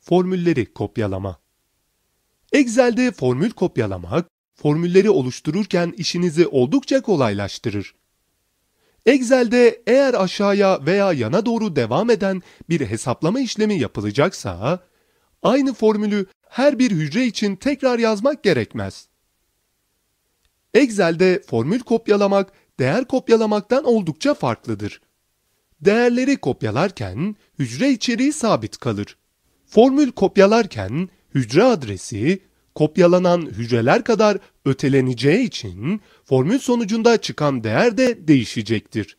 Formülleri kopyalama. Excel'de formül kopyalamak, formülleri oluştururken işinizi oldukça kolaylaştırır. Excel'de eğer aşağıya veya yana doğru devam eden bir hesaplama işlemi yapılacaksa, aynı formülü her bir hücre için tekrar yazmak gerekmez. Excel'de formül kopyalamak, değer kopyalamaktan oldukça farklıdır. Değerleri kopyalarken hücre içeriği sabit kalır. Formül kopyalarken hücre adresi kopyalanan hücreler kadar öteleneceği için formül sonucunda çıkan değer de değişecektir.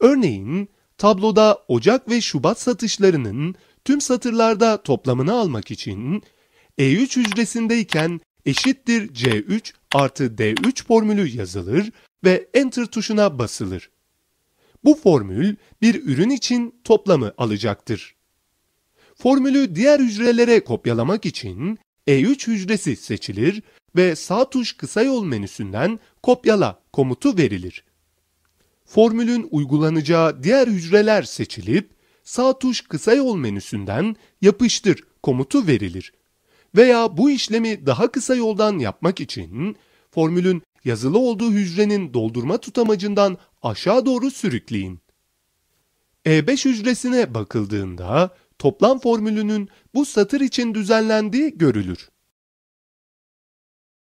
Örneğin tabloda Ocak ve Şubat satışlarının tüm satırlarda toplamını almak için E3 hücresindeyken eşittir C3 artı D3 formülü yazılır ve Enter tuşuna basılır. Bu formül bir ürün için toplamı alacaktır. Formülü diğer hücrelere kopyalamak için E3 hücresi seçilir ve sağ tuş kısa yol menüsünden kopyala komutu verilir. Formülün uygulanacağı diğer hücreler seçilip sağ tuş kısa yol menüsünden yapıştır komutu verilir. Veya bu işlemi daha kısa yoldan yapmak için formülün yazılı olduğu hücrenin doldurma tutamacından aşağı doğru sürükleyin. E5 hücresine bakıldığında toplam formülünün bu satır için düzenlendiği görülür.